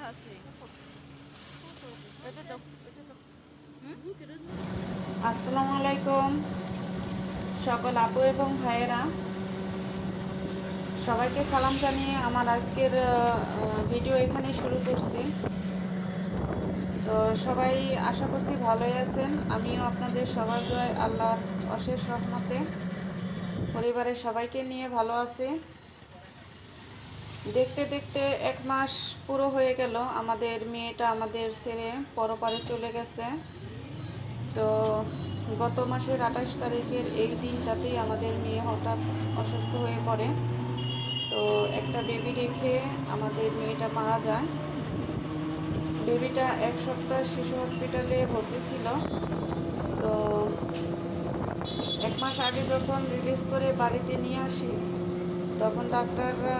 কথা আসসালামু আলাইকুম। সকল আপু এবং ভাইয়েরা, সবাইকে সালাম জানিয়ে আমার আজকের ভিডিও এখানে শুরু করছি। তো সবাই আশা করছি ভালোই আছেন। আমিও আপনাদের সবার দোয়ায় আল্লাহর অশেষ রহমতে পরিবারের সবাইকে নিয়ে ভালো আছি। দেখতে দেখতে এক মাস পুরো হয়ে গেল। আমাদের মেয়েটা আমাদের ছেড়ে পরপারে চলে গেছে। তো গত মাসের আঠাশ তারিখের এই দিনটাতেই আমাদের মেয়ে হঠাৎ অসুস্থ হয়ে পড়ে। তো একটা বেবি রেখে আমাদের মেয়েটা মারা যায়। বেবিটা এক সপ্তাহ শিশু হসপিটালে ভর্তি ছিল। তো এক মাস আগে যখন রিলিজ করে বাড়িতে নিয়ে আসি, তখন ডাক্তাররা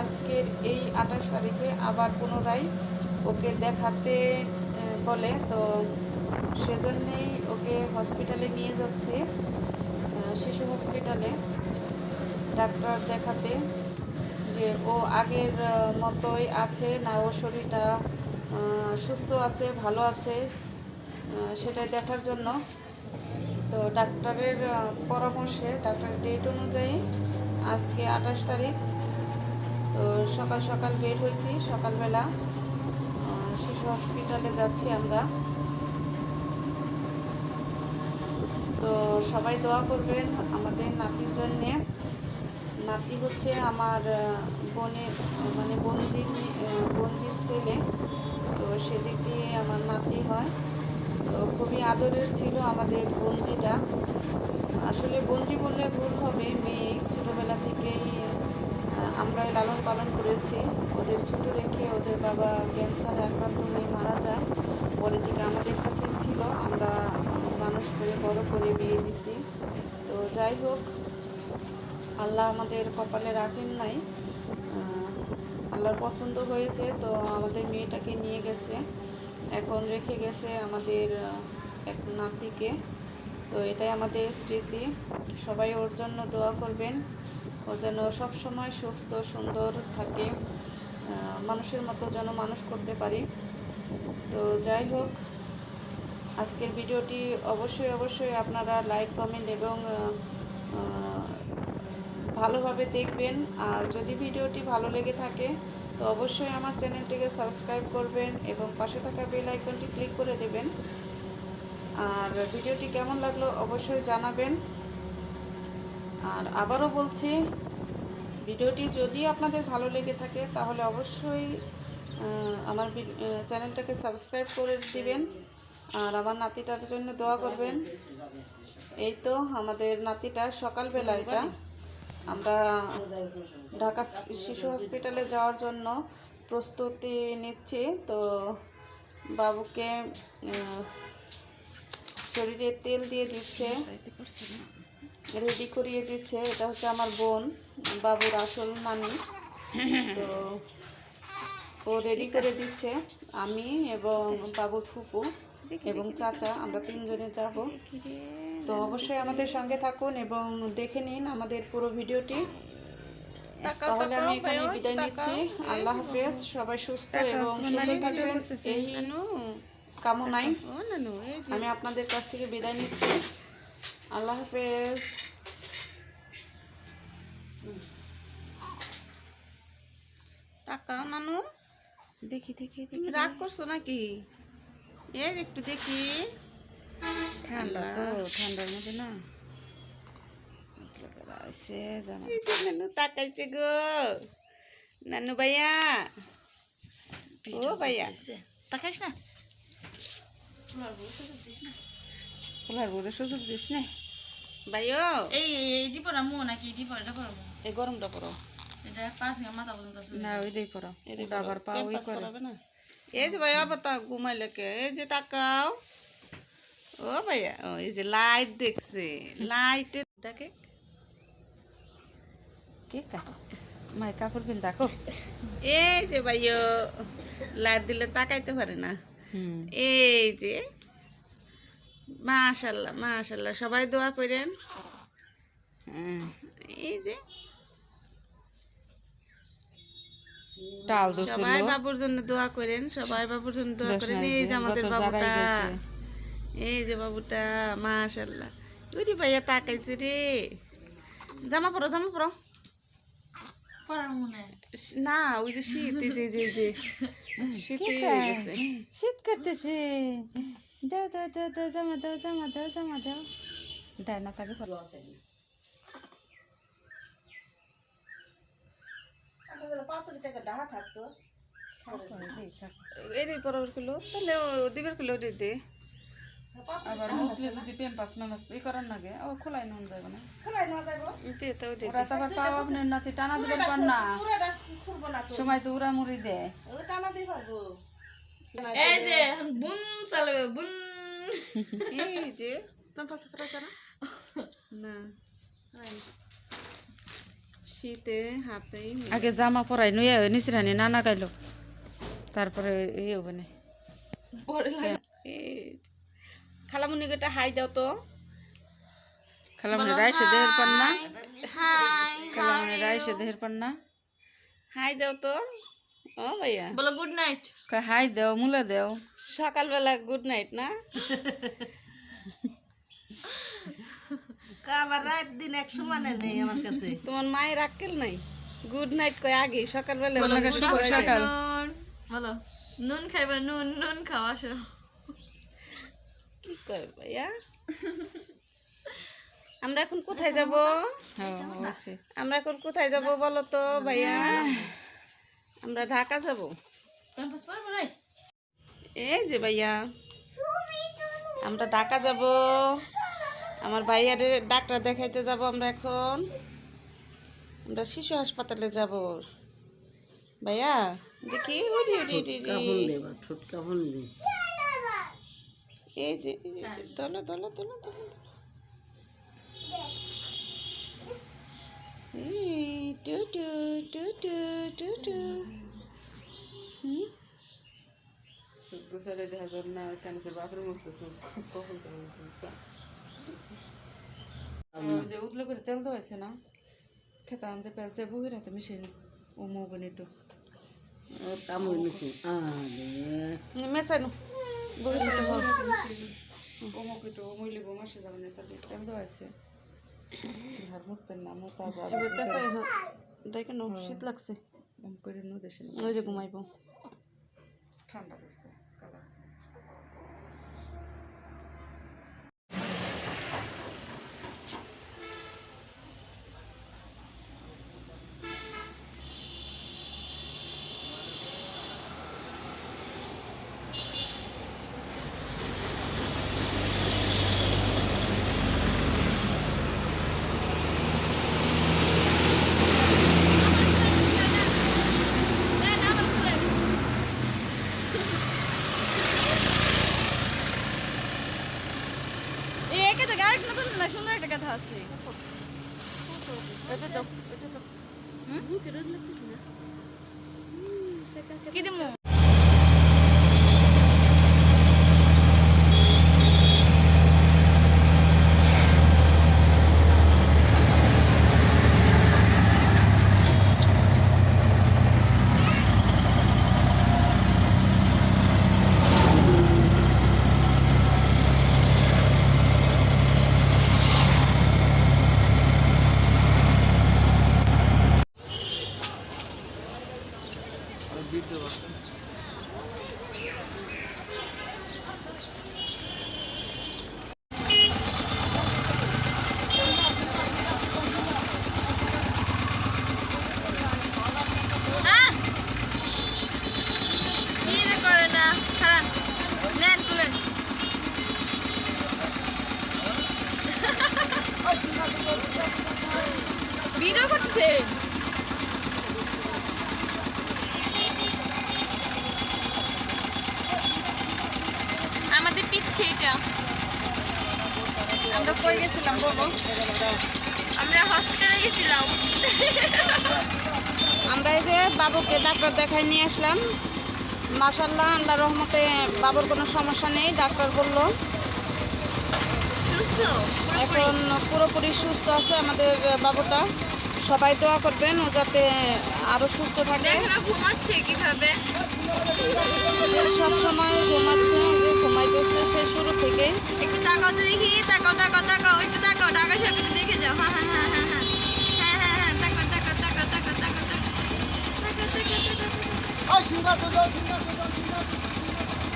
আজকের এই আঠাশ তারিখে আবার পুনরায় ওকে দেখাতে বলে। তো সেজন্যেই ওকে হসপিটালে নিয়ে যাচ্ছে শিশু হসপিটালে ডাক্তার দেখাতে যে ও আগের মতোই আছে না ওর শরীরটা সুস্থ আছে, ভালো আছে সেটাই দেখার জন্য। তো ডাক্তারের পরামর্শে, ডাক্তারের ডেট অনুযায়ী আজকে আঠাশ তারিখ তো সকাল সকাল বের হয়েছি, সকালবেলা শিশু হসপিটালে যাচ্ছি আমরা। তো সবাই দোয়া করবেন আমাদের নাতির জন্যে। নাতি হচ্ছে আমার বোনের মানে বঞ্জির বঞ্জির ছেলে। তো সেদিক দিয়ে আমার নাতি হয়। তো খুবই আদরের ছিল আমাদের বঞ্জিটা আসলে বঞ্জি বললে ভুল হবে, মেয়ে আহ, আমরাই লালন পালন করেছি। ওদের ছোট রেখে ওদের বাবা ক্যান্সারে আক্রান্ত হয়ে মারা যায়। পরের দিকে আমাদের কাছেই ছিল। আমরা মানুষ করে বড় করে বিয়ে দিছি। তো যাই হোক আল্লাহ আমাদের কপালে রাখেন নাই। আল্লাহর পছন্দ হয়েছে তো আমাদের মেয়েটাকে নিয়ে গেছে। এখন রেখে গেছে আমাদের এক নাতিকে। তো এটাই আমাদের স্মৃতি। সবাই ওর জন্য দোয়া করবেন। ও যেন সব সময় সুস্থ, সুন্দর থাকে মানুষের মতো যেন মানুষ করতে পারি। তো যাই হোক, আজকের ভিডিওটি অবশ্যই অবশ্যই আপনারা লাইক, কমেন্ট এবং ভালোভাবে দেখবেন। আর যদি ভিডিওটি ভালো লেগে থাকে, তো অবশ্যই আমার চ্যানেলটিকে সাবস্ক্রাইব করবেন এবং পাশে থাকা বেল আইকনটি ক্লিক করে দেবেন। আর ভিডিওটি কেমন লাগল অবশ্যই জানাবেন। আর আবারও বলছি, ভিডিওটি যদি আপনাদের ভালো লেগে থাকে, তাহলে অবশ্যই আমার চ্যানেলটাকে সাবস্ক্রাইব করে দিবেন। আর আমার নাতিটার জন্য দোয়া করবেন। এই তো আমাদের নাতিটা সকালবেলা এটা। আমরা ঢাকা শিশু হসপিটালে যাওয়ার জন্য প্রস্তুতি নিচ্ছি। তো বাবুকে শরীরে তেল দিয়ে দিচ্ছে। রেডি করিয়ে দিচ্ছে। এটা হচ্ছে আমার বোন বাবুর আসল নানি। তো ও রেডি করে দিচ্ছে আমি এবং বাবুর ফুপু এবং চাচা আমরা তিনজনে যাব। তো অবশ্যই আমাদের সঙ্গে থাকুন এবং দেখে নিন আমাদের পুরো ভিডিওটি। তাহলে আমি এখানে বিদায় নিচ্ছি। আল্লাহ হাফেজ সবাই সুস্থ এবং সুন্দর থাকবেন। এই কামনায় যে। আমি আপনাদের কাছ থেকে বিদায় নিচ্ছি। আল্লাহ হাফেজ। তাকাও নানু। দেখি দেখি তুমি রাগ করছ নাকি? এই একটু দেখি। ঠান্ডা তো ঠান্ডার মধ্যে না। নানু তাকাইছে গো। নানু ভাইয়া। ও ভাইয়া। তাকাইস না? খোলার বলে সুযোগ দিস না ভাইও এই এইটি পড়ামু নাকি এটি পড়াটা পড়াবো এই গরমটা পড়ো এটা পা থেকে মাথা পর্যন্ত আছে না ওইটাই পড়ো এটা আবার পা ওই করে না এই যে ভাইয়া আবার তা ঘুমাইলে কে এই যে তাকাও ও ভাইয়া ও এই যে লাইট দেখছে লাইটে ডাকে কে মাই কাপড় পিন দেখো এই যে ভাইও লাইট দিলে তাকাইতে পারে না হুম এই যে মাশাল্লাহ মাশাল্লাহ। সবাই দোয়া করেন। হ্যাঁ। এই যে। সবাই বাবুর জন্য দোয়া করেন সবাই বাবুর জন্য দোয়া করেন। এই যে, আমাদের বাবুটা। এই যে বাবুটা মাশাল্লাহ। উরি ভাইয়া তাকাইছে রে। জামা পরো জামা পরো। না ওই যে শীত যে যে শীতে শীত করতেছে। দাও দাও দাও দাও জামা দাও জামা দাও জামা দাও। দেয় না তাকে এর পরো কিলো তাহলে ও দিবের কিলো রে দে। আবার মুখলে যদি পেম্পাস মেমাস ই করার নাগে ও খোলাই নুন যাবে না। দে তো দে। ওরা তো আবার পাও আপনার নাতি টানা দিবেন পার না। সময় তো উড়া মুড়ি দেয় এই যে বুন চালাবে বুন। এই যে পাঁচ করা তারা না? শীতে হাতেই আগে জামা পরাই নুয়ে নিচরানি নানা গাইলো। তারপরে ইয়ে হবে না। পরে লাগে। খালামুনি গোটা হাই দাও তো। খালামনে রাইসে দেহের পান না? খালামনে রাইসে দেহের পান না? হাই দাও তো। ও ভাইয়া। বলো গুড নাইট কয় হাই দেও মুলে দেও। সকালবেলা গুড নাইট না? আমার রাত দিন এক সমানে নেই আমার কাছে? তোমার মায়ের আক্কেল নাই? গুড নাইট কয় আগে সকালবেলা শুভ সকাল নুন। বলো নুন খাইবা নুন নুন খাও আসো। কি করে ভাইয়া? আমরা এখন কোথায় যাব? হ্যাঁ আমরা এখন কোথায় যাব বলো তো ভাইয়া? আমরা ঢাকা যাব। এই যে ভাইয়া আমরা ঢাকা যাব। আমার ভাইয়ারে ডাক্তার দেখাইতে যাব আমরা এখন। আমরা শিশু হাসপাতালে যাব। ভাইয়া দেখি এই যে, তোলো তোলো তোলো তোলো। টু টু টু টু টু টু হুম সুখ গোসালে দেখা যাবে না কানছে বাপের মুখ তো সুখ কখন করে মুখা যে উতলে করে তেল তো আছে না খেতে আনতে পেঁয়াজ দিয়ে বুকের হাতে মিশিয়ে ও মৌ বনে একটু কাম হইল কি আরে মেসানো বগে যেতে হবে ও মুখ একটু ও মইলে গো মাসে যাবে না তাহলে তেল তো আছে আর মুখ পেন না মুখ আজ আর এবার পেঁচাই হ্যাঁ দেখে না শীত লাগছে। এম করে নো দেশে ওই যে ঘুমাইব ঠান্ডা পড়ছে কালা আছে এই একে তো আরেকটা নতুন না সুন্দর একটা কথা আছে কি দিমু হ্যাঁ কি যে করে না খারাপ নেন তুলেন ভিডিও করছে এটা আমরা কই গেছিলাম বলো? আমরা হসপিটালে গেছিলাম। আমরা এই যে বাবুকে ডাক্তার দেখাই নিয়ে আসলাম। মাসাল্লাহ আল্লাহ রহমতে বাবুর কোনো সমস্যা নেই ডাক্তার বলল। সুস্থ? এখন পুরোপুরি সুস্থ আছে আমাদের বাবুটা। সবাই দোয়া করবেন ও যাতে আরও সুস্থ থাকে। ঘুমাচ্ছে কীভাবে? সব সময় ঘুমাচ্ছে। যে ঘুমাইতেছে সে শুরু থেকে একটু তাকাও তো দেখি তাকাও তাকাও তাকাও একটু তাকাও ঢাকা সাহেব দেখে যাও হ্যাঁ হ্যাঁ হ্যাঁ হ্যাঁ হ্যাঁ হ্যাঁ হ্যাঁ হ্যাঁ তাকাও তাকাও তাকাও তাকাও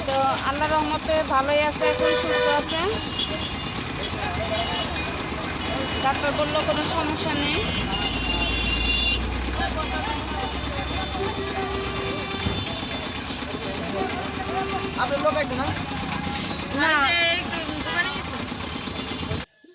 তো আল্লাহ রহমতে ভালোই আছে এখন সুস্থ আছে ডাক্তার বলল কোনো সমস্যা নেই আপনার লোক আছে না